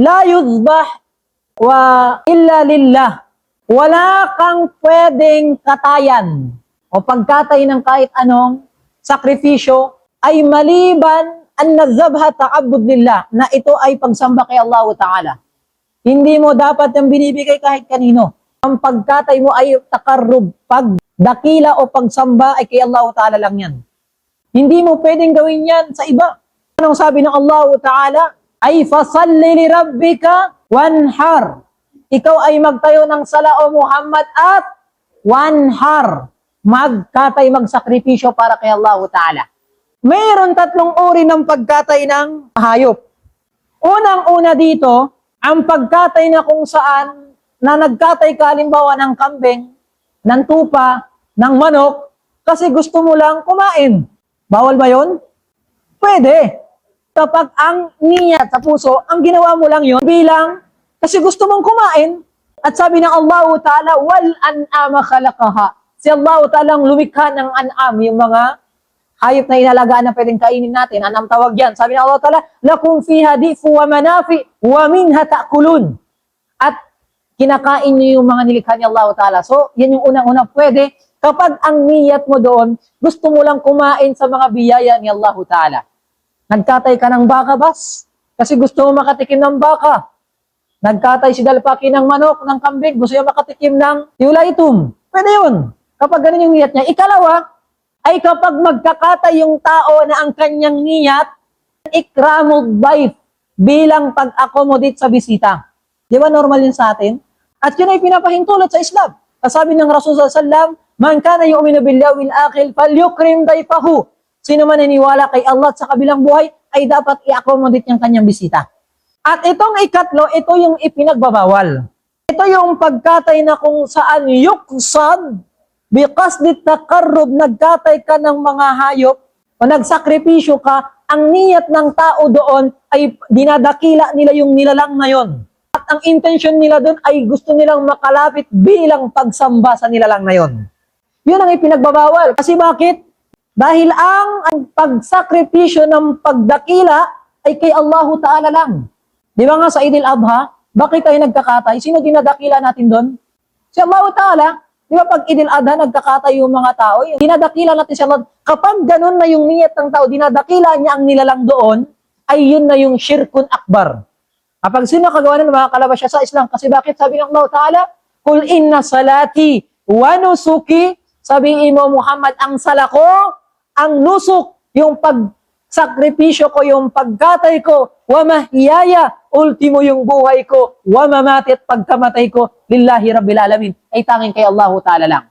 la yuzbah wa illa lillah. Wala kang pwedeng katayan o pagkatay ng kahit anong sakripisyo ay maliban an nazabha ta'abbud lillah na ito ay pagsamba kay Allah Ta'ala. Hindi mo dapat yung binibigay kahit kanino. Ang pagkatay mo ay takarrub, pagdakila o pagsamba ay kay Allah Ta'ala lang yan. Hindi mo pwedeng gawin yan sa iba. Anong sabi ng Allah Ta'ala? Ay fasalli li rabbika wanhar. Ikaw ay magtayo ng sala o Muhammad at wanhar. Magkatay, magsakripisyo para kay Allah Ta'ala. Mayroon tatlong uri ng pagkatay ng hayop. Unang-una dito, ang pagkatay na kung saan na nagkatay ka halimbawa ng kambing, ng tupa, ng manok, kasi gusto mo lang kumain. Bawal ba yon? Pwede. Kapag ang niyat sa puso, ang ginawa mo lang yon bilang kasi gusto mong kumain. At sabi ng Allah Ta'ala, wal an'ama khalaqaha. Si Allah Ta'ala ang lumikha ng an'am, yung mga hayop na inalagaan na pwedeng kainin natin. Anong tawag yan? Sabi ng Allah Ta'ala, lakum fiha difu wa manafi wa minha ta'kulun. At kinakain niyo yung mga nilikha ni Allah Ta'ala. So, yan yung unang-unang pwede. Kapag ang niyat mo doon, gusto mo lang kumain sa mga biyaya ni Allah Ta'ala. Nagkatay ka ng baka, bas? Kasi gusto mo makatikim ng baka. Nagkatay si Dalpaki ng manok, ng kambing, gusto niya makatikim ng yulaitum. Pwede yun. Kapag ganun yung niyat niya. Ikalawa, ay kapag magkakatay yung tao na ang kanyang niyat, ikramul baif bilang pag-accommodate sa bisita. Di ba normal yun sa atin? At yun ay pinapahintulot sa Islam. Kasabi ng Rasul sallallahu Man kana yu'minu billahi wal akhir falyukrim dayfahu. Sino man naniniwala kay Allah sa kabilang buhay ay dapat i-accommodate yung kanyang bisita. At itong ikatlo, ito yung ipinagbabawal. Ito yung pagkatay na kung saan yuksad biqasdi takarrub nagkatay ka ng mga hayop o nagsakripisyo ka, ang niyat ng tao doon ay dinadakila nila yung nilalang na yon. At ang intention nila doon ay gusto nilang makalapit bilang pagsamba sa nilalang na yon. Yun ang ipinagbabawal. Kasi bakit? Dahil ang, ang pagsakripisyo ng pagdakila ay kay Allahu Ta'ala lang. Di ba nga sa Idil Adha, bakit tayo nagkakatay? Sino dinadakila natin doon? Si Allahu Ta'ala. Di ba pag Idil Adha, nagkakatay yung mga tao, yung dinadakila natin si Allah. Kapag ganun na yung niyat ng tao, dinadakila niya ang nilalang doon, ay yun na yung shirkun akbar. Kapag sino kagawa ng mga kalabas siya sa Islam, kasi bakit sabi ng Allah Ta'ala, Kul inna salati wa nusuki, sabi mo Muhammad, ang sala ko, ang nusuk, yung pagsakripisyo ko, yung pagkatay ko, wa mahiyaya, ultimo yung buhay ko, wa mamati at pagkamatay ko, lillahi rabbil alamin, ay tanging kay Allah Ta'ala lang.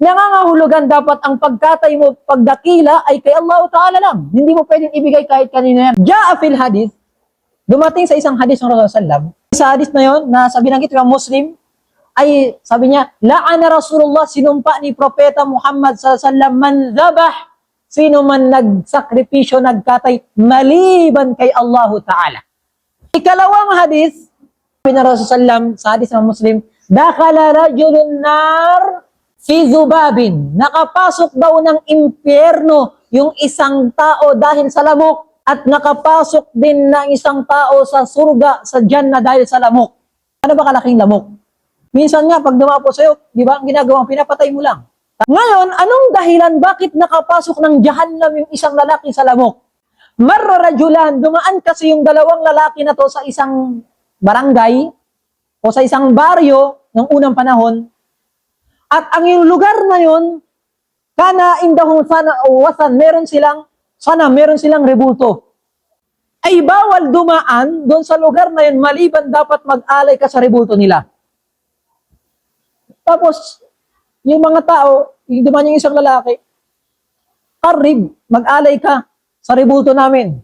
Nangangahulugan dapat ang pagkatay mo, pagdakila ay kay Allah Ta'ala lang. Hindi mo pwedeng ibigay kahit kanino yan. Ja'a hadith, dumating sa isang hadith ng Rasulullah sa hadith na yon na sabi ng ng Muslim, ay sabi niya, la'ana Rasulullah sinumpa ni Propeta Muhammad sallallahu man dhabah sino man nagsakripisyo, nagkatay maliban kay Allahu Ta'ala. Ikalawang ng Rasulullah sa hadith ng Muslim, dakala rajulun nar fi zubabin. Nakapasok daw ng impyerno yung isang tao dahil sa lamok at nakapasok din ng isang tao sa surga, sa Jannah dahil sa lamok. Ano ba kalaking lamok? Minsan nga, pag dumapo sa'yo, di ba, ang ginagawa, pinapatay mo lang. Ngayon, anong dahilan bakit nakapasok ng jahannam yung isang lalaki sa lamok? Marrarajulan, dumaan kasi yung dalawang lalaki na to sa isang barangay o sa isang baryo ng unang panahon. At ang yung lugar na yun, kana indahong sana wasan, meron silang, sana meron silang rebulto. Ay bawal dumaan doon sa lugar na yun, maliban dapat mag-alay ka sa rebulto nila. Tapos, yung mga tao, dumaan yung isang lalaki, karib, mag-alay ka sa rebulto namin.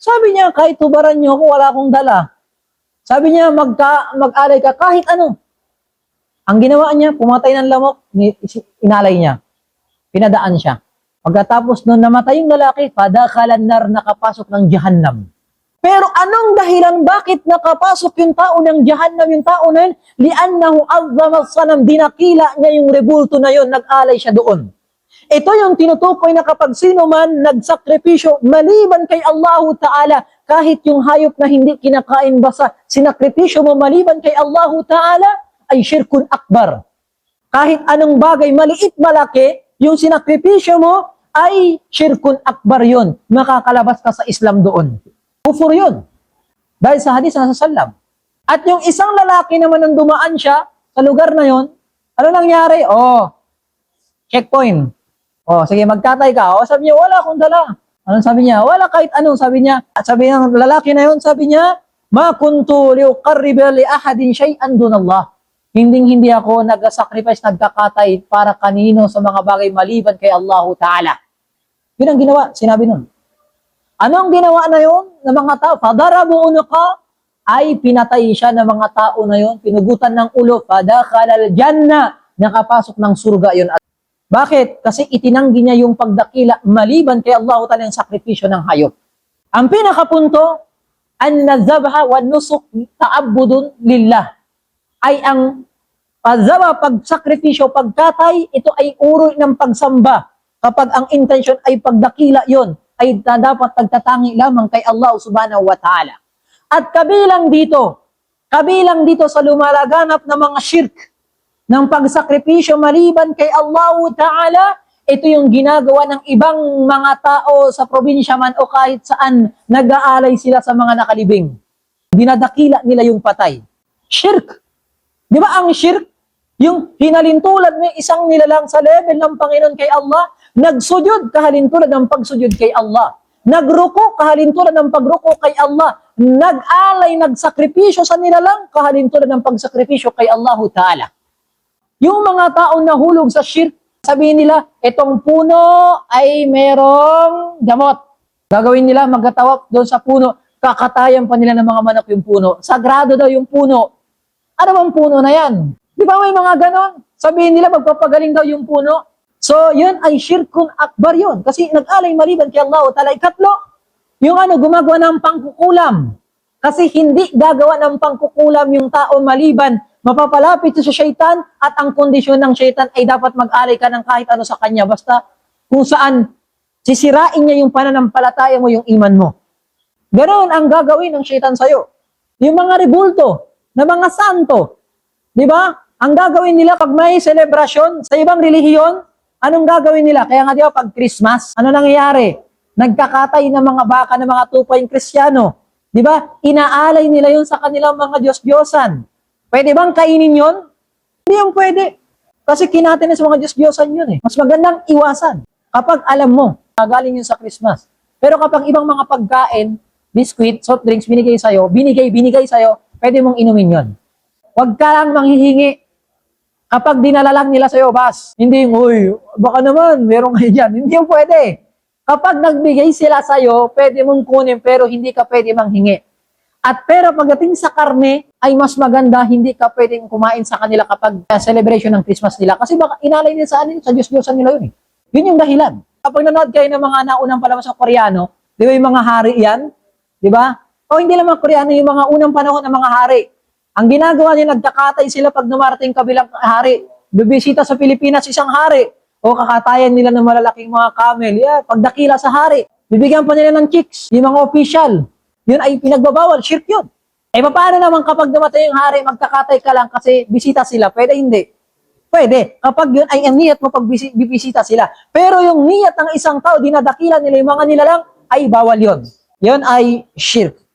Sabi niya, kahit tubaran niyo ako, wala akong dala. Sabi niya, magka, mag-alay ka kahit ano. Ang ginawa niya, pumatay ng lamok, inalay niya. Pinadaan siya. Pagkatapos nung namatay yung lalaki, padakalan nar nakapasok ng jahannam. Pero anong dahilan bakit nakapasok yung tao ng jahannam, yung tao na yun? Liannahu azzama sanam, dinakila niya yung rebulto na yun, nag-alay siya doon. Ito yung tinutukoy na kapag sino man nagsakripisyo maliban kay Allahu Ta'ala, kahit yung hayop na hindi kinakain basta sinakripisyo mo maliban kay Allahu Ta'ala ay syirkun akbar. Kahit anong bagay, maliit, malaki, yung sinakripisyo mo ay syirkun akbar yun. Makakalabas ka sa Islam doon. Kufur yun. Dahil sa hadis na sa salam. At yung isang lalaki naman nang dumaan siya sa lugar na yon, ano nangyari? Oh, checkpoint. Oh, sige, magkatay ka. Oh, sabi niya, wala akong dala. Anong sabi niya? Wala kahit anong sabi niya. At sabi ng lalaki na yun, sabi niya, Ma kuntu liuqarriba li ahadin shay'an dun Allah. Hinding hindi ako nag-sacrifice, nagkakatay para kanino sa mga bagay maliban kay Allahu Ta'ala. Yun ang ginawa, sinabi nun. Ano ang ginawa na yun ng mga tao? Fadarabu unuka ay pinatay siya ng mga tao na yun, pinugutan ng ulo, fadakhala al-janna, nakapasok ng surga yun. Bakit? Kasi itinanggi niya yung pagdakila maliban kay Allah Ta'ala yung sakripisyo ng hayop. Ang pinakapunto, an nazabha wa nusuk ta'abbudun lillah. Ay ang pagzaba, pagsakripisyo, pagkatay, ito ay uro ng pagsamba. Kapag ang intention ay pagdakila yon ay dapat nagtatangi lamang kay Allah subhanahu wa ta'ala. At kabilang dito, kabilang dito sa lumalaganap na mga shirk, ng pagsakripisyo maliban kay Allah Ta'ala, ito yung ginagawa ng ibang mga tao sa probinsya man o kahit saan nag-aalay sila sa mga nakalibing. Dinadakila nila yung patay. Shirk. Di ba ang shirk? Yung hinalintulad mo isang nilalang sa level ng Panginoon kay Allah, nagsujud kahalintulad ng pagsujud kay Allah. Nagruko kahalintulad ng pagruko kay Allah. Nag-alay, nagsakripisyo sa nilalang kahalintulad ng pagsakripisyo kay Allah Ta'ala. Yung mga taong nahulog sa shirk, sabihin nila, itong puno ay merong gamot. Gagawin nila, magkatawap doon sa puno, kakatayan pa nila ng mga manok yung puno. Sagrado daw yung puno. Ano bang puno na yan? Di ba may mga ganon? Sabihin nila, magpapagaling daw yung puno. So, yun ay shirkun akbar yun. Kasi nag-alay maliban kay Allah Ta'ala. Ikatlo, yung ano, gumagawa ng pangkukulam. Kasi hindi gagawa ng pangkukulam yung tao maliban mapapalapit sa syaitan at ang kondisyon ng syaitan ay dapat mag-alay ka ng kahit ano sa kanya. Basta kung saan sisirain niya yung pananampalataya mo, yung iman mo. Ganon ang gagawin ng syaitan sa'yo. Yung mga rebulto, na mga santo, di ba? Ang gagawin nila pag may selebrasyon sa ibang relihiyon, anong gagawin nila? Kaya nga di ba pag Christmas, ano nangyayari? Nagkakatay ng mga baka ng mga tupayong kristyano. Di ba? Inaalay nila yun sa kanilang mga Diyos-Diyosan. Pwede bang kainin yon? Hindi yung pwede. Kasi kinatin na sa mga Diyos-Diyosan yun eh. Mas magandang iwasan. Kapag alam mo, galing yun sa Christmas. Pero kapag ibang mga pagkain, biscuit, soft drinks, binigay sa'yo, binigay, binigay sa'yo, pwede mong inumin yon. Huwag ka lang manghihingi. Kapag dinala lang nila sa'yo, bas, hindi uy, baka naman, meron kayo dyan. Hindi yung pwede. Kapag nagbigay sila sa'yo, pwede mong kunin, pero hindi ka pwede manghingi. At pero pagdating sa karne, ay mas maganda, hindi ka pwedeng kumain sa kanila kapag uh, celebration ng Christmas nila. Kasi baka inalay nila sa, ano, sa Diyos-Diyosan nila yun eh. Yun yung dahilan. Kapag nanood kayo ng mga naunang palabas sa Koreano, di ba yung mga hari yan? Di ba? O hindi lang mga Koreano, yung mga unang panahon ng mga hari. Ang ginagawa nila, nagkakatay sila pag dumarating kabilang hari. Bibisita sa Pilipinas isang hari. O kakatayan nila ng malalaking mga camel. Yeah, pagdakila sa hari. Bibigyan pa nila ng chicks, yung mga official. Yun ay pinagbabawal, shirk yun. Eh, paano naman kapag dumatay yung hari, magkakatay ka lang kasi bisita sila? Pwede hindi. Pwede. Kapag yun ay ang niyat mo pag bisi- bibisita sila. Pero yung niyat ng isang tao, dinadakila nila yung mga nilalang, ay bawal yun. Yun ay shirk.